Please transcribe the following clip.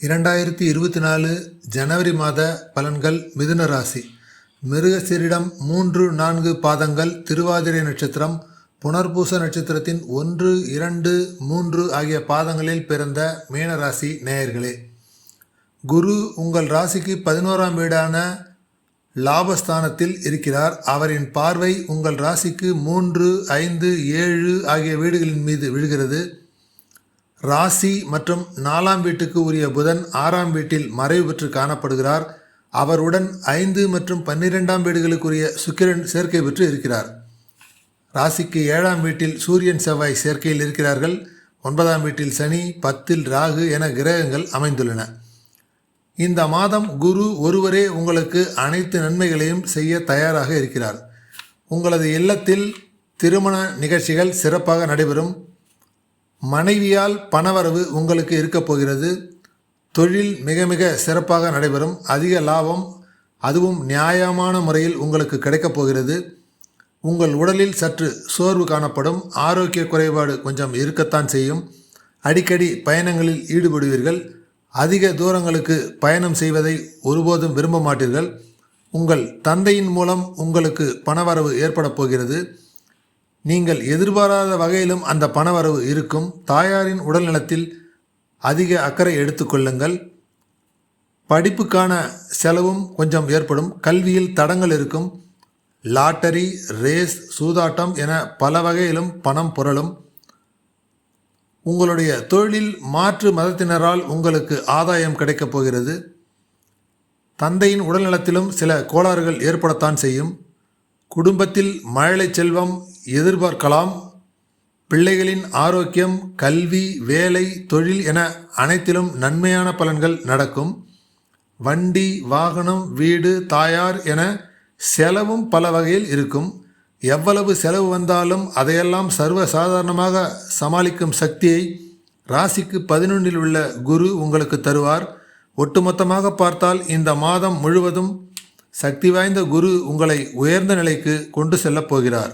இரண்டாயிரத்தி இருபத்தி நாலு ஜனவரி மாத பலன்கள் மிதுன ராசி. மிருகசீரிடம் மூன்று நான்கு பாதங்கள் திருவாதிரை நட்சத்திரம் புனர்பூச நட்சத்திரத்தின் ஒன்று இரண்டு மூன்று ஆகிய பாதங்களில் பிறந்த மீனராசி நேயர்களே. குரு உங்கள் ராசிக்கு பதினோராம் வீடான லாபஸ்தானத்தில் இருக்கிறார். அவரின் பார்வை உங்கள் ராசிக்கு மூன்று ஐந்து ஏழு ஆகிய வீடுகளின் மீது விழுகிறது. ராசி மற்றும் நாலாம் வீட்டுக்கு உரிய புதன் ஆறாம் வீட்டில் மறைவு பெற்று காணப்படுகிறார். அவருடன் ஐந்து மற்றும் பன்னிரெண்டாம் வீடுகளுக்குரிய சுக்கிரன் சேர்க்கை பெற்று இருக்கிறார். ராசிக்கு ஏழாம் வீட்டில் சூரியன் செவ்வாய் சேர்க்கையில் இருக்கிறார்கள். ஒன்பதாம் வீட்டில் சனி பத்தில் ராகு என கிரகங்கள் அமைந்துள்ளன. இந்த மாதம் குரு ஒருவரே உங்களுக்கு அனைத்து நன்மைகளையும் செய்ய தயாராக இருக்கிறார். உங்களது இல்லத்தில் திருமண நிகழ்ச்சிகள் சிறப்பாக நடைபெறும். மனைவியால் பணவரவு உங்களுக்கு இருக்கப் போகிறது. தொழில் மிக மிக சிறப்பாக நடைபெறும். அதிக லாபம் அதுவும் நியாயமான முறையில் உங்களுக்கு கிடைக்கப் போகிறது. உங்கள் உடலில் சற்று சோர்வு காணப்படும். ஆரோக்கிய குறைபாடு கொஞ்சம் இருக்கத்தான் செய்யும். அடிக்கடி பயணங்களில் ஈடுபடுவீர்கள். அதிக தூரங்களுக்கு பயணம் செய்வதை ஒருபோதும் விரும்ப மாட்டீர்கள். உங்கள் தந்தையின் மூலம் உங்களுக்கு பணவரவு ஏற்படப் போகிறது. நீங்கள் எதிர்பாராத வகையிலும் அந்த பணவரவு இருக்கும். தாயாரின் உடல்நலத்தில் அதிக அக்கறை எடுத்துக்கொள்ளுங்கள் படிப்புக்கான செலவும் கொஞ்சம் ஏற்படும். கல்வியில் தடங்கள் இருக்கும். லாட்டரி ரேஸ் சூதாட்டம் என பல வகையிலும் பணம் புரளும். உங்களுடைய தொழிலில் மாற்று மதத்தினரால் உங்களுக்கு ஆதாயம் கிடைக்கப் போகிறது. தந்தையின் உடல்நலத்திலும் சில கோளாறுகள் ஏற்படத்தான் செய்யும். குடும்பத்தில் மழலை செல்வம் எதிர்பார்க்கலாம். பிள்ளைகளின் ஆரோக்கியம் கல்வி வேலை தொழில் என அனைத்திலும் நன்மையான பலன்கள் நடக்கும். வண்டி வாகனம் வீடு தாயார் என செலவும் பல வகையில் இருக்கும். எவ்வளவு செலவு வந்தாலும் அதையெல்லாம் சர்வ சாதாரணமாக சமாளிக்கும் சக்தியை ராசிக்கு பதினொன்றில் உள்ள குரு உங்களுக்கு தருவார். ஒட்டுமொத்தமாக பார்த்தால் இந்த மாதம் முழுவதும் சக்தி வாய்ந்த குரு உங்களை உயர்ந்த நிலைக்கு கொண்டு செல்லப் போகிறார்.